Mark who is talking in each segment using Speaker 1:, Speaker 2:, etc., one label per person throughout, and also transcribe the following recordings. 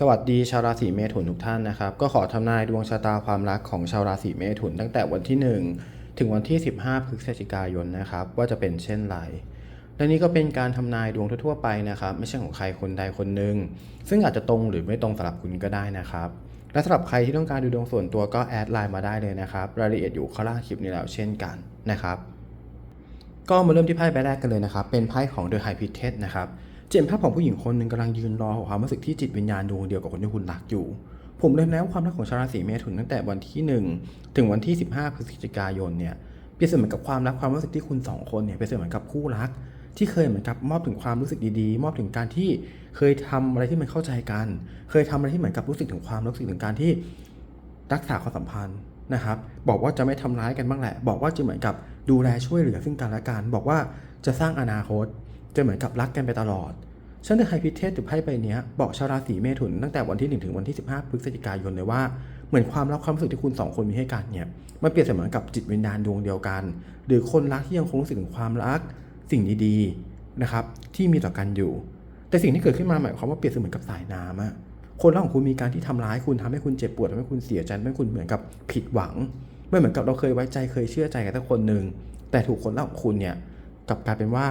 Speaker 1: สวัสดีชาวราศีเมถุนทุกท่านนะครับ ก็ขอทำนายดวงชะตาความรักของชาวราศีเมถุนตั้งแต่วันที่ 1 ถึงวันที่ 15 พฤศจิกายนนะครับ ว่าจะเป็นเช่นไรและนี่ก็เป็นการทำนายดวงทั่วๆไปนะครับ ไม่ใช่ของใครคนใดคนหนึ่งซึ่งอาจจะตรงหรือไม่ตรงสำหรับคุณก็ได้นะครับ และสำหรับใครที่ต้องการดูดวงส่วนตัวก็แอดไลน์มาได้เลยนะครับ รายละเอียดอยู่ข้างล่างคลิปนี้แล้วเช่นกันนะครับ ก็มาเริ่มที่ไพ่ใบแรกกันเลยนะครับ เป็นไพ่ของ The High p i t e t นะครับ เจนภาพของผู้หญิงคนหนึ่งกำลังยืนรอความรู้สึกที่จิตวิญญาณดวงเดียวกับคนที่คุณรักอยู่ ผมเริ่มแล้วความรักของชาวราศีเมถุนตั้งแต่วันที่ 1 ถึงวันที่ 15พฤศจิกายนเนี่ยเปรียบเสมือนกับความรักความรู้สึกที่คุณสองคนเนี่ยเปรียบเสมือนกับคู่รัก ที่เคยเหมือนกับมอบถึงความรู้สึกดีๆ มอบถึงการที่เคยทำอะไรที่มันเข้าใจกัน เคยทำอะไรที่เหมือนกับรู้สึกถึงความรู้สึกถึงการที่รักษาความสัมพันธ์นะครับบอกว่าจะไม่ทำร้ายกันบ้างแหละ บอกว่าจะเหมือนกับดูแลช่วยเหลือซึ่งกันและกัน บอกว่าจะสร้างอนาคต จะเหมือนกับรักกันไปตลอดฉันในไฮพิเทสหรือไพ่ใบเนี้ยบอกชาวราศีเมถุนตั้งแต่วันที่ 1 ถึงวันที่ 15 พฤศจิกายนเลยว่าเหมือนความรักความรู้สึกที่คุณสองคนมีให้กันเนี่ยมันเปรียบเสมือนกับจิตวิญญาณดวงเดียวกัน หรือคนรักที่ยังคงรู้สึกถึงความรักสิ่งดีๆนะครับที่มีต่อกันอยู่ แต่สิ่งที่เกิดขึ้นมาหมายความว่าเปรียบเสมือนกับสายน้ำอะคนรักของคุณมีการที่ทำร้ายคุณทำให้คุณเจ็บปวดทำให้คุณเสียใจทำให้คุณเหมือนกับผิดหวังไม่เหมือนกับเราเคยไว้ใจเคยเชื่อใจกับสักคนหนึ่งแต่ถูกคนรักของคุณเนี่ยกลับกลายเป็นว่า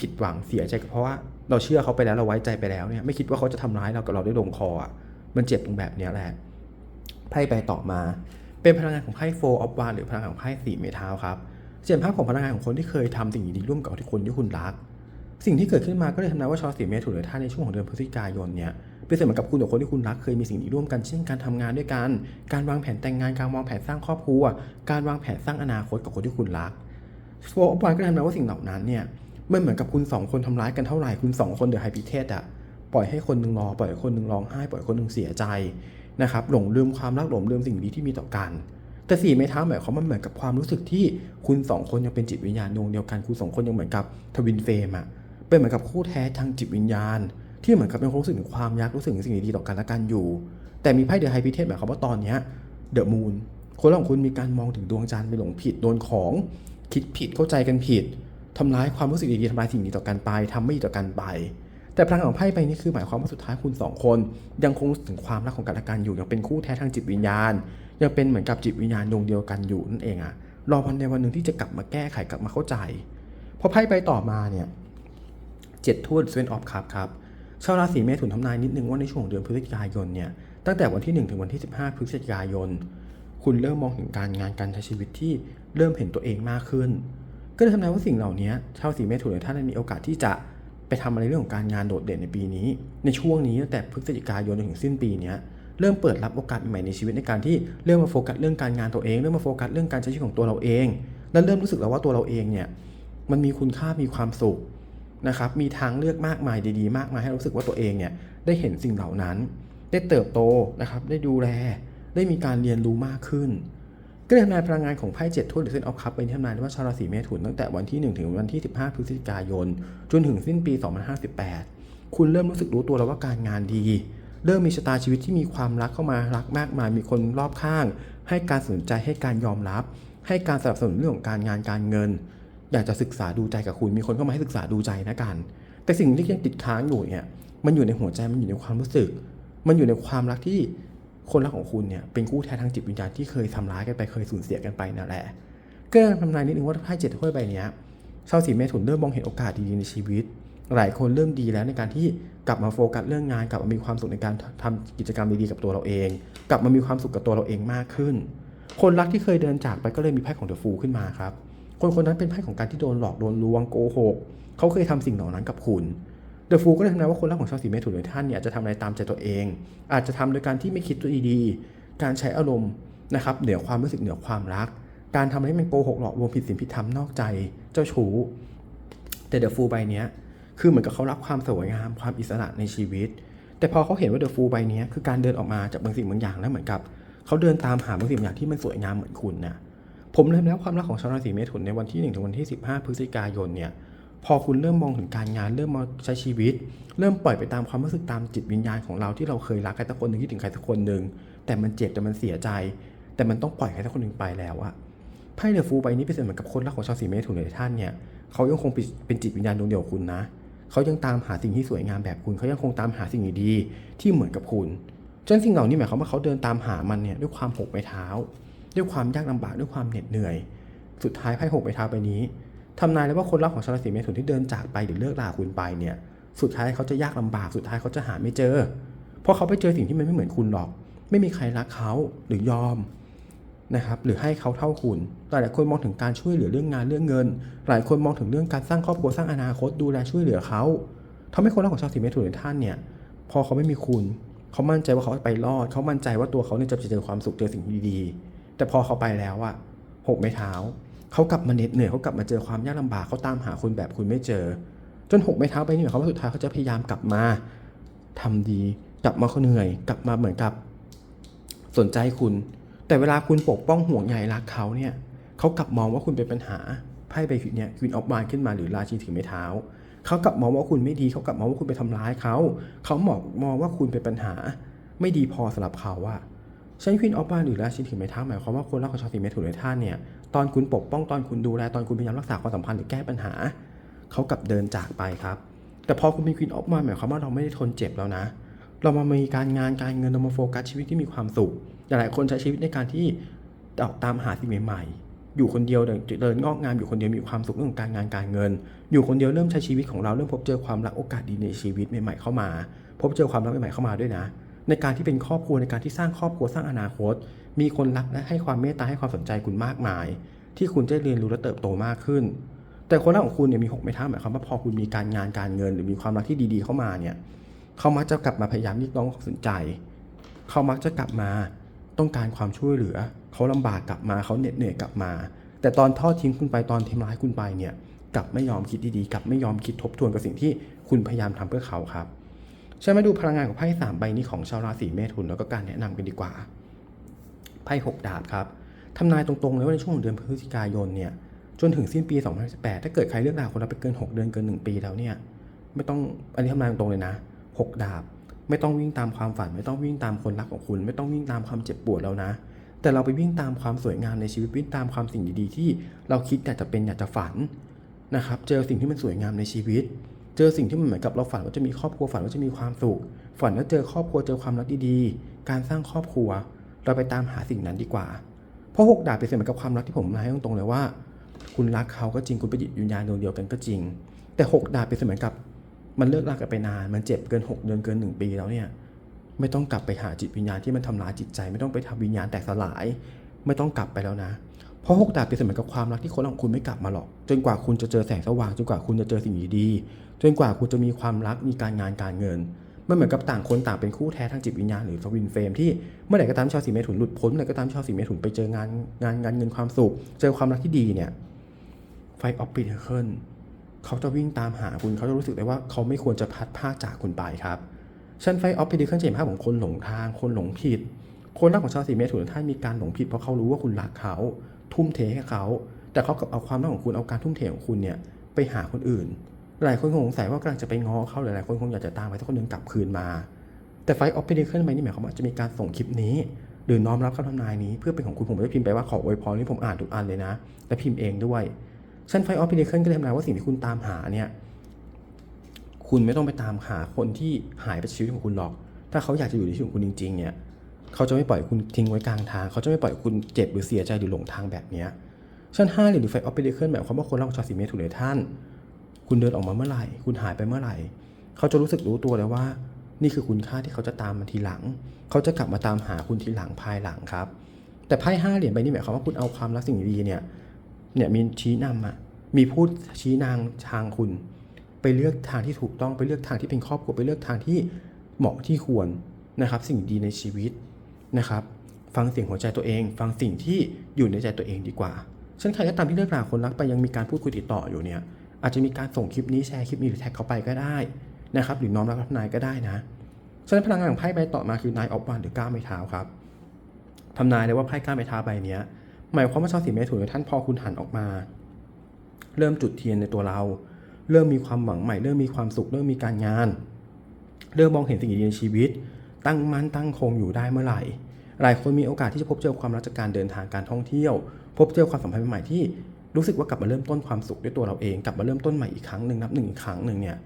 Speaker 1: ผิดหวังเสียใจเพราะว่าเราเชื่อเขาไปแล้วเราไว้ใจไปแล้วเนี่ยไม่คิดว่าเขาจะทำร้ายเรากับเราได้ลงคออะมันเจ็บตรงแบบนี้แหละไพ่ใบต่อมา เป็นพลังงานของไพ่โฟออฟวานหรือพลังงานของไพ่สี่เมทัลครับเสียนภาพของพลังงานของคนที่เคยทำสิ่งดีๆร่วมกับคนที่คุณรัก สิ่งที่เกิดขึ้นมาก็เลยทำนายว่าชาวราศีเมถุนหรือท่านในช่วงของเดือนพฤศจิกายนเนี่ยเป็นเสมือนกับคุณกับคนที่คุณรักเคยมีสิ่งดีร่วมกันเช่นการทำงานด้วยกัน การวางแผนแต่งงานการวางแผนสร้างครอบครัว การวางแผนสร้างอนาคตกับคนที่คุณรักโฟอปานก็ทำนายว่าสิ่งเหล่านั้นเนี่ย มันเหมือนกับคุณสองคนทำร้ายกันเท่าไหร่คุณสองคนเดือดไฮพิเทสอะปล่อยให้คนหนึ่งรอปล่อยให้คนหนึ่งร้องไห้ปล่อยให้คนหนึ่งเสียใจนะครับหลงลืมความรักหลงลืมสิ่งดีที่มีต่อกัน แต่สี่ไม้เท้าหมายความมันเหมือนกับความรู้สึกที่คุณสองคนยังเป็นจิตวิญญาณดวงเดียวกันคุณสองคนยังเหมือนกับทวินเฟมอะเป็นเหมือนกับคู่แท้ทางจิตวิญญาณ ที่เหมือนกับยังคงรู้สึกถึงความยักรู้สึกถึงสิ่งดีๆต่อกันและกันอยู่ แต่มีไพ่เดอะไฮพิเทสหมายความว่าตอนเนี้ยเดอะมูนคนของคุณมีการมองถึงดวงจันทร์ไปหลงผิดโดนของ คิดผิดเข้าใจกันผิด ทำร้ายความรู้สึกดีๆทำลายสิ่งดีต่อกันไปทำไม่ดีต่อกันไป แต่พลังของไพ่ใบนี้คือหมายความว่าสุดท้ายคุณสองคน ยังคงรู้สึกถึงความรักของกันและกันอยู่ยังเป็นคู่แท้ทางจิตวิญญาณ ยังเป็นเหมือนกับจิตวิญญาณดวงเดียวกันอยู่นั่นเองอะรอวันในวันหนึ่งที่จะกลับมาแก้ไขกลับมาเข้าใจพอไพ่ใบต่อมาเนี่ยเจ็ดทูตเซนออฟคัพครับชาวราศีเมถุนทำนายนิดนึงว่าในช่วงเดือนพฤศจิกายนเนี่ยตั้งแต่วันที่ 1 ถึงวันที่ 15 พฤศจิกายน คุณเริ่มมองถึงการงานการใช้ชีวิตที่เริ่มเห็นตัวเองมากขึ้น ก็เลยทำนายว่าสิ่งเหล่านี้ชาวราศีเมถุนท่านมีโอกาสที่จะไปทำอะไรเรื่องของการงานโดดเด่นในปีนี้ ในช่วงนี้ตั้งแต่พฤศจิกายนจนถึงสิ้นปีนี้เริ่มเปิดรับโอกาสใหม่ในชีวิตในการที่เริ่มมาโฟกัสเรื่องการงานตัวเอง เริ่มมาโฟกัสเรื่องการใช้ชีวิตของตัวเราเอง และเริ่มรู้สึกแล้วว่าตัวเราเองเนี่ยมันมีคุณค่ามีความสุขนะครับมีทางเลือกมากมายดีๆ มากมายให้รู้สึกว่าตัวเองเนี่ยได้เห็นสิ่งเหล่านั้น ได้เติบโตนะครับได้ดูแล ได้มีการเรียนรู้มากขึ้น ก็เลยทำนายพลังงานของไพ่เจ็ดถ้วยหรือเซนออฟคัพเป็นที่ทำนายว่าชาวราศีเมถุนตั้งแต่วันที่ 1 ถึงวันที่ 15 พฤศจิกายน จนถึงสิ้นปี 2058 คุณเริ่มรู้สึกรู้ตัวแล้วว่าการงานดี เริ่มมีชะตาชีวิตที่มีความรักเข้ามารักมากมายมีคนรอบข้าง ให้การสนใจให้การยอมรับ ให้การสนับสนุนเรื่องของการงานการเงิน อยากจะศึกษาดูใจกับคุณมีคนเข้ามาให้ศึกษาดูใจนะกัน แต่สิ่งที่ยังติดค้างอยู่เนี่ยมันอยู่ในหัวใจมันอยู่ในความรู้สึก มันอยู่ในความรักที่ คนรักของคุณเนี่ยเป็นคู่แท้ทางจิตวิญญาณที่เคยทำร้ายกันไปเคยสูญเสียกันไปนั่นแหละก็ทำนายนิดนึงว่าไพ่เจ็ดถ้วยใบนี้ชาวสีเมถุนเริ่มมองเห็นโอกาสดีๆในชีวิต หลายคนเริ่มดีแล้วในการที่กลับมาโฟกัสเรื่องงาน กลับมามีความสุขในการทำกิจกรรมดีๆกับตัวเราเอง กลับมามีความสุขกับตัวเราเองมากขึ้น คนรักที่เคยเดินจากไปก็เลยมีไพ่ของเดอะฟูขึ้นมาครับคนคนนั้นเป็นไพ่ของการที่โดนหลอกโดนลวงโกหกเขาเคยทำสิ่งเหล่านั้นกับคุณ เดอะฟูก็เลยทำนายว่าคนรักของชาวสีเมถุนหรือท่านเนี่ยอาจจะทำอะไรตามใจตัวเอง อาจจะทำโดยการที่ไม่คิดตัวดีๆ การใช้อารมณ์นะครับเหนือความรู้สึกเหนือความรัก การทำให้มันโกหกหลอกลวงผิดศีลผิดธรรมนอกใจเจ้าชู้แต่เดอะฟูใบเนี้ยคือเหมือนกับเขารับความสวยงามความอิสระในชีวิต แต่พอเขาเห็นว่าเดอะฟูใบเนี้ยคือการเดินออกมาจากบางสิ่งบางอย่างแล้วเหมือนกับเขาเดินตามหาบางสิ่งบางอย่างที่มันสวยงามเหมือนคุณนะผมเริ่มแล้วความรักของชาวราศีเมถุนในวันที่1ถึงวันที่ 15 พฤศจิกายนเนี่ย พอคุณเริ่มมองถึงการงาน เริ่มมาใช้ชีวิต เริ่มปล่อยไปตามความรู้สึกตามจิตวิญญาณของเราที่เราเคยรักใครสักคนหนึ่งคิดถึงใครสักคนหนึ่งแต่มันเจ็บแต่มันเสียใจ แต่มันต้องปล่อยใครสักคนหนึ่งไปแล้วอะไพ่เดอะฟูใบนี้เป็นเหมือนกับคนรักของชาวสีเมถุนหลายท่านเนี่ยเขายังคงเป็นจิตวิญญาณดวงเดียวกับคุณนะเขายังตามหาสิ่งที่สวยงามแบบคุณเขายังคงตามหาสิ่งดีๆที่เหมือนกับคุณฉะนั้นสิ่งเหล่านี้หมายความว่าเขาเดินตามหามันเนี่ยด้วยความหกไม้เท้า ด้วยความยากลำบากด้วยความเหน็ดเหนื่อย สุดท้ายไพ่หกไม้เท้าใบนี้ ทำนายเลยว่าคนรักของชาวราศีเมถุนที่เดินจากไปหรือเลิกลาคุณไปเนี่ย สุดท้ายเขาจะยากลำบาก สุดท้ายเขาจะหาไม่เจอ เพราะเขาไปเจอสิ่งที่มันไม่เหมือนคุณหรอก ไม่มีใครรักเขาหรือยอมนะครับ หรือให้เขาเท่าคุณ หลายคนมองถึงการช่วยเหลือเรื่องงานเรื่องเงิน หลายคนมองถึงเรื่องการสร้างครอบครัวสร้างอนาคตดูแลช่วยเหลือเขาทำให้คนรักของชาวราศีเมถุนท่านเนี่ย พอเขาไม่มีคุณเขามั่นใจว่าเขาไปรอด เขามั่นใจว่าตัวเขาเนี่ยจะเจอความสุขเจอสิ่งดีๆ แต่พอเขาไปแล้วอะหกไม้เท้า เขากลับมาเหน็ดเหนื่อยเขากลับมาเจอความยากลำบากเขาตามหาคุณแบบคุณไม่เจอ จนหกไม้เท้าไปนี่หมายความว่าสุดท้ายเขาจะพยายามกลับมาทำดี กลับมาเขาเหนื่อย กลับมาเหมือนกับ สนใจคุณ แต่เวลาคุณปกป้องห่วงใยรักเขาเนี่ยเขากลับมองว่าคุณเป็นปัญหาไพ่ใบเนี่ยควินออกมาขึ้นมาหรือราชีถือไม้เท้าเขากลับมองว่าคุณไม่ดีเขากลับมองว่าคุณไปทำร้ายเขาเขาหมองมองว่าคุณเป็นปัญหา ไม่ดีพอสำหรับเขาอะฉันควินออฟบานหรือราชินีถือไม้เท้าหมายความว่าคนรักของชาวสีเมถุนในท่านเนี่ย ตอนคุณปกป้องตอนคุณดูแลตอนคุณพยายามรักษาความสัมพันธ์หรือแก้ปัญหาเขากลับเดินจากไปครับ แต่พอคุณเป็นควินออฟมาหมายความว่าเราไม่ได้ทนเจ็บแล้วนะ เรามามีการงานการเงินเรามาโฟกัสชีวิตที่มีความสุขหลายคนใช้ชีวิตในการที่ออกตามหาสิ่งใหม่ๆ อยู่คนเดียวเดินเงอกงามอยู่คนเดียวมีความสุขเรื่องการงานการเงิน อยู่คนเดียวเริ่มใช้ชีวิตของเราเริ่มพบเจอความรักโอกาสดีในชีวิตใหม่ๆเข้ามา พบเจอความรักใหม่ๆเข้ามาด้วยนะ ในการที่เป็นครอบครัวในการที่สร้างครอบครัวสร้างอนาคต มีคนรักและให้ความเมตตาให้ความสนใจคุณมากมาย ที่คุณจะเรียนรู้และเติบโตมากขึ้น แต่คนรักของคุณเนี่ยมีหกไม้เท้าหมายความว่าพอคุณมีการงานการเงิน หรือมีความรักที่ดีๆเข้ามาเนี่ยเขามักจะกลับมาพยายามเรียกร้องความสนใจเขามักจะกลับมาต้องการความช่วยเหลือเขาลำบากกลับมาเขาเหน็ดเหนื่อยกลับมา แต่ตอนทอดทิ้งคุณไปตอนทำร้ายคุณไปเนี่ยกลับไม่ยอมคิดดีๆกลับไม่ยอมคิดทบทวนกับสิ่งที่คุณพยายามทำเพื่อเขาครับ ช่ไหมดูพลังงานของไพ่สามใบนี้ของชาวราศีเมถุนแล้วก็การแนะนำกันดีกว่าไพ่หกดาบครับทำนายตรงๆเลยว่าในช่วงเดือนพฤศจิกายนเนี่ยจนถึงสิ้นปี 2018 ถ้าเกิดใครเลือกลาคนเราไปเกิน 6 เดือนเกิน 1 ปีแล้วเนี่ยไม่ต้องอันนี้ทำนายตรงๆเลยนะหกดาบ ไม่ต้องวิ่งตามความฝัน ไม่ต้องวิ่งตามคนรักของคุณ ไม่ต้องวิ่งตามความเจ็บปวดแล้วนะ แต่เราไปวิ่งตามความสวยงามในชีวิตวิ่งตามความสิ่งดีๆ ที่เราคิดอยากจะเป็นอยากจะฝันนะครับเจอสิ่งที่มันสวยงามในชีวิต เจอสิ่งที่มันเหมือนกับเราฝันว่าจะมีครอบครัวฝันว่าจะมีความสุข ฝันว่าเจอครอบครัวเจอความรักดีๆ การสร้างครอบครัว เราไปตามหาสิ่งนั้นดีกว่า เพราะหกดาบเป็นเสมือนกับความรักที่ผมมาให้ตรงๆเลยว่า คุณรักเขาก็จริงคุณเป็นวิญญาณดวงเดียวกันก็จริง แต่หกดาบเป็นเสมือนกับ มันเลิกลากันไปนาน มันเจ็บเกิน 6 เดือนเกิน 1 ปีแล้วเนี่ยไม่ต้องกลับไปหาจิตวิญญาณที่มันทำร้ายจิตใจ ไม่ต้องไปทำวิญญาณแตกสลาย ไม่ต้องกลับไปแล้วนะ เพราะหกดาบเป็นเสมือนกับความรักที่คนของคุณไม่กลับมาหรอก จนกว่าคุณจะเจอแสงสว่างจนกว่าคุณจะเจอสิ่งดีๆ จนกว่าคุณจะมีความรักมีการงานการเงินมันเหมือนกับต่างคนต่างเป็นคู่แท้ทางจิตวิญญาณหรือสวินเฟรมที่เมื่อไหร่ก็ตามชาวสีเมถุนหลุดพ้นเมื่อไหร่ก็ตามชาวสีเมถุนไปเจองานงานงานเงินความสุข เจอความรักที่ดีเนี่ยไฟออฟปิเคิลเขาจะวิ่งตามหาคุณเขาจะรู้สึกได้ว่าเขาไม่ควรจะพัดพราจากคุณไปครับชั้นไฟออฟปิเคิลจะเห็นภาพของคนหลงทาง คนหลงผิด คนรักของชาวสีเมถุนท่านมีการหลงผิดเพราะเขารู้ว่าคุณรักเขาทุ่มเทให้เขา แต่เขากลับเอาความรักของคุณเอาการทุ่มเทของคุณเนี่ยไปหาคนอื่น หลายคนคงสงสัยว่ากำลังจะไปง้อเขาหรือหลายคนคงอยากจะตามไปสักคนหนึ่งกลับคืนมา แต่ไฟออฟปิเคิลไปนี่หมายความว่าจะมีการส่งคลิปนี้ หรือน้อมรับคำทำนายนี้เพื่อเป็นของคุณผมไม่ได้พิมพ์ไปว่าขออวยพรนี่ผมอ่านทุกอันเลยนะ และพิมพ์เองด้วยชั้นไฟออฟพิเดเคิลก็เลยทำนายว่าสิ่งที่คุณตามหาเนี่ยคุณไม่ต้องไปตามหาคนที่หายไปจากชีวิตของคุณหรอก ถ้าเขาอยากจะอยู่ในชีวิตของคุณจริง ๆ เนี่ย เขาจะไม่ปล่อยคุณทิ้งไว้กลางทาง เขาจะไม่ปล่อยคุณเจ็บหรือเสียใจหรือหลงทางแบบนี้ยชั้นห้าหรือไฟออฟพิเดเคิลหมายความว่าคนรักของชาวสีเมถุนเลยท่าน คุณเดินออกมาเมื่อไหร่ คุณหายไปเมื่อไหร่ เขาจะรู้สึกรู้ตัวเลยว่า นี่คือคุณค่าที่เขาจะตามมาทีหลัง เขาจะกลับมาตามหาคุณทีหลังภายหลังครับ แต่ไพ่ห้าเหรียญใบนี้หมายความว่าคุณเอาความรักสิ่งดีเนี่ยเนี่ยมีชี้นำอะมีพูดชี้นางทางคุณ ไปเลือกทางที่ถูกต้องไปเลือกทางที่เป็นครอบครัวไปเลือกทางที่เหมาะที่ควรนะครับ สิ่งดีในชีวิตนะครับฟังเสียงหัวใจตัวเอง ฟังสิ่งที่อยู่ในใจตัวเองดีกว่าเช่นใครก็ตามที่เลิกราคนรักไปยังมีการพูดคุยติดต่ออยู่เนี่ย อาจจะมีการส่งคลิปนี้แชร์คลิปนี้หรือแท็กเขาไปก็ได้นะครับหรือน้อมรับทำนายก็ได้นะฉะนั้นพลังงานของไพ่ใบต่อมาคือนายออฟวันหรือก้าวไม่เท้าครับทำนายเลยว่าไพ่ก้าวไม่เท้าใบนี้หมายความว่าชาวสีเมถุนท่านพอคุณหันออกมา เริ่มจุดเทียนในตัวเรา เริ่มมีความหวังใหม่ เริ่มมีความสุข เริ่มมีการงาน เริ่มมองเห็นสิ่งดีในชีวิต ตั้งมั่นตั้งคงอยู่ได้เมื่อไหร่ หลายคนมีโอกาสที่จะพบเจอความรักจากการเดินทางการท่องเที่ยว พบเจอความสัมพันธ์ใหม่ที่ รู้สึกว่ากลับมาเริ่มต้นความสุขด้วยตัวเราเองกลับมาเริ่มต้นใหม่อีกครั้งหนึ่งนับหนึ่งอีกครั้งหนึ่งเนี่ย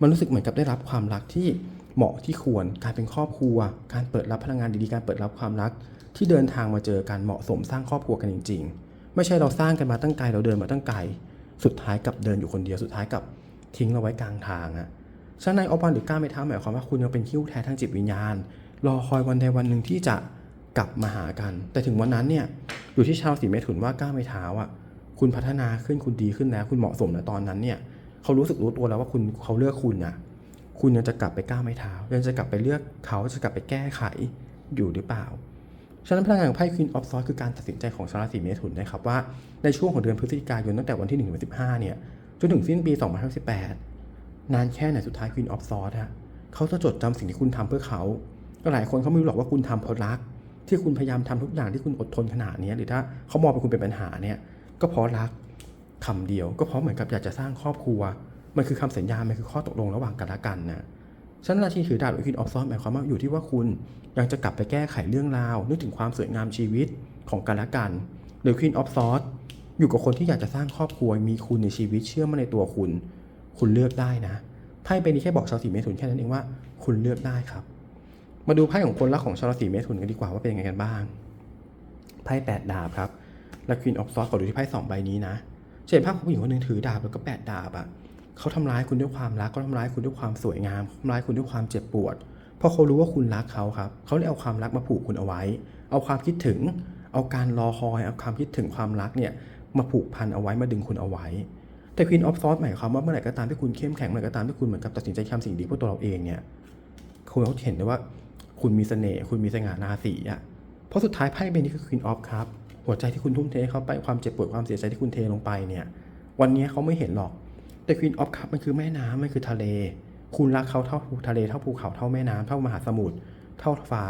Speaker 1: มันรู้สึกเหมือนกับได้รับความรักที่เหมาะที่ควรการเป็นครอบครัว การเปิดรับพลังงานดีๆการเปิดรับความรัก ที่เดินทางมาเจอกันเหมาะสมสร้างครอบครัวกันจริง ๆ ไม่ใช่เราสร้างกันมาตั้งไกลเราเดินมาตั้งไกลสุดท้ายกลับเดินอยู่คนเดียวสุดท้ายกลับทิ้งเราไว้กลางทางอะฉะนั้นในอวันหรือก้าไม่เท้าหมายความว่าคุณยังเป็นคิ้วแท้ทางจิตวิญญาณ รอคอยวันใดวันหนึ่งที่จะกลับมาหากัน แต่ถึงวันนั้นเนี่ยอยู่ที่ชาวสีเมถุนว่าก้าไม่เท้าอะ คุณพัฒนาขึ้นคุณดีขึ้นแล้ว คุณเหมาะสมแล้วตอนนั้นเนี่ยเขารู้สึกรู้ตัวแล้วว่าคุณเขาเลือกคุณอะคุณยังจะกลับไปก้าวไม่เท้ายังจะกลับไปเลือกเขาจะกลับไปแก้ไขอยู่หรือเปล่าฉะนั้นพลังงานของไพ่ Queen of Swords คือการตัดสินใจของชาวราศีเมถุนนะครับว่าในช่วงของเดือนพฤศจิกายนตั้งแต่วันที่1ถึงวันที่15เนี่ยจนถึงสิ้นปี2018นานแค่ไหนสุดท้าย Queen of Swords ฮะเขาจะจดจำสิ่งที่คุณทำเพื่อเขาหลายคนเขาไม่รู้หรอกว่าคุณทำเพราะรัก ที่คุณพยายามทำทุกอย่างที่คุณอดทนขนาดนี้หรือถ้าเขามองเป็นคุณเป็นปัญหาเนี่ย ก็เพราะรักคำเดียว ก็เพราะเหมือนกับอยากจะสร้างครอบครัว มันคือคำสัญญา มันคือข้อตกลงระหว่างกันและกันนะฉะนั้นนาทีถือดาบหรือ Queen of Swords หมายความว่าอยู่ที่ว่าคุณยังจะกลับไปแก้ไขเรื่องราว นึกถึงความสวยงามชีวิตของกันและกันหรือ Queen of Swords อยู่กับคนที่อยากจะสร้างครอบครัวมีคุณในชีวิตเชื่อมั่นในตัวคุณ คุณเลือกได้นะไพ่ใบนี้แค่บอกชาวสีเมถุนแค่นั้นเองว่าคุณเลือกได้ครับ มาดูไพ่ของคนรักของชาวราศีเมถุนกันดีกว่าว่าเป็นยังไงกันบ้างไพ่แปดดาบครับ และ Queen of Swords ขอดูที่ไพ่สองใบนี้นะจะเห็นภาพของผู้หญิงคนหนึ่งถือดาบแล้วก็แปดดาบอะเขาทำร้ายคุณด้วยความรักเขาทำร้ายคุณด้วยความสวยงามทำร้ายคุณด้วยความเจ็บปวดเพราะเขารู้ว่าคุณรักเขาครับ เขาเลยเอาความรักมาผูกคุณเอาไว้ เอาความคิดถึง เอาการรอคอย เอาความคิดถึงความรักเนี่ยมาผูกพันเอาไว้มาดึงคุณเอาไว้ แต่ Queen of Swords หมายความว่าเมื่อไหร่ก็ตามที่คุณเข้มแข็งเมื่อไหร่ก็ตามที่คุณเหมือนกับตัดสินใจทำสิ่งดีเพื่อตัวเราเองเนี่ยคุณเขาเห็นได้ว่าคุณมีเสน่ห์คุณมีสง่าราศีอะเพราะสุดท้ายไพ่ใบนี้คือ Queen of ครับ หัวใจที่คุณทุ่มเทให้เขาไปความเจ็บปวดความเสียใจที่คุณเทลงไปเนี่ย วันนี้เขาไม่เห็นหรอก แต่ Queen of Cup มันคือแม่น้ำมันคือทะเล คุณรักเขาเท่าทะเลเท่าภูเขาเท่าแม่น้ำเท่ามหาสมุทรเท่าฟ้า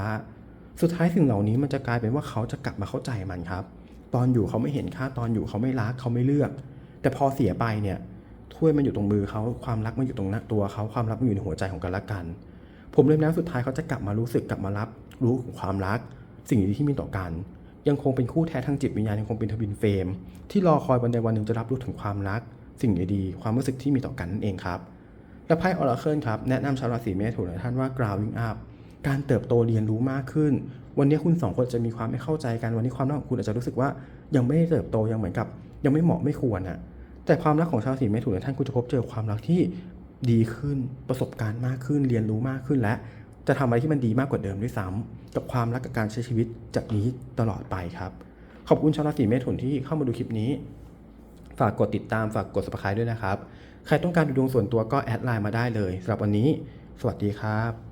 Speaker 1: สุดท้ายสิ่งเหล่านี้มันจะกลายเป็นว่าเขาจะกลับมาเข้าใจมันครับ ตอนอยู่เขาไม่เห็นค่าตอนอยู่เขาไม่รักเขาไม่เลือก แต่พอเสียไปเนี่ยถ้วยมันอยู่ตรงมือเขาความรักมันอยู่ตรงหน้าตัวเขาความรักมันอยู่ในหัวใจของกันและกัน ผมเลยแล้วสุดท้ายเขาจะกลับมารู้สึกกลับมารับ รู้ของความรัก สิ่งดีที่มีต่อกัน ยังคงเป็นคู่แท้ทางจิตวิญญาณยังคงเป็นทวินเฟรมที่รอคอยวันใดวันหนึ่งจะรับรู้ถึงความรัก สิ่งดีๆความรู้สึกที่มีต่อกันนั่นเองครับ และไพ่ออราเคิลครับแนะนำชาวราศีเมถุนหลายท่านว่า growing up การเติบโตเรียนรู้มากขึ้น วันนี้คุณสองคนจะมีความไม่เข้าใจกันวันนี้ความรักของคุณอาจจะรู้สึกว่ายังไม่ได้เติบโตยังเหมือนกับ ยังไม่เหมาะไม่ควรอะแต่ความรักของชาวราศีเมถุนหลายท่านคุณจะพบเจอความรักที่ดีขึ้นประสบการณ์มากขึ้นเรียนรู้มากขึ้นและ จะทำอะไรที่มันดีมากกว่าเดิมด้วยซ้ำกับความรักกับการใช้ชีวิตจากนี้ตลอดไปครับ ขอบคุณชาวราศีเมถุนที่เข้ามาดูคลิปนี้ ฝากกดติดตามฝากกด subscribe ด้วยนะครับ ใครต้องการดูดวงส่วนตัวก็แอดไลน์มาได้เลยสำหรับวันนี้ สวัสดีครับ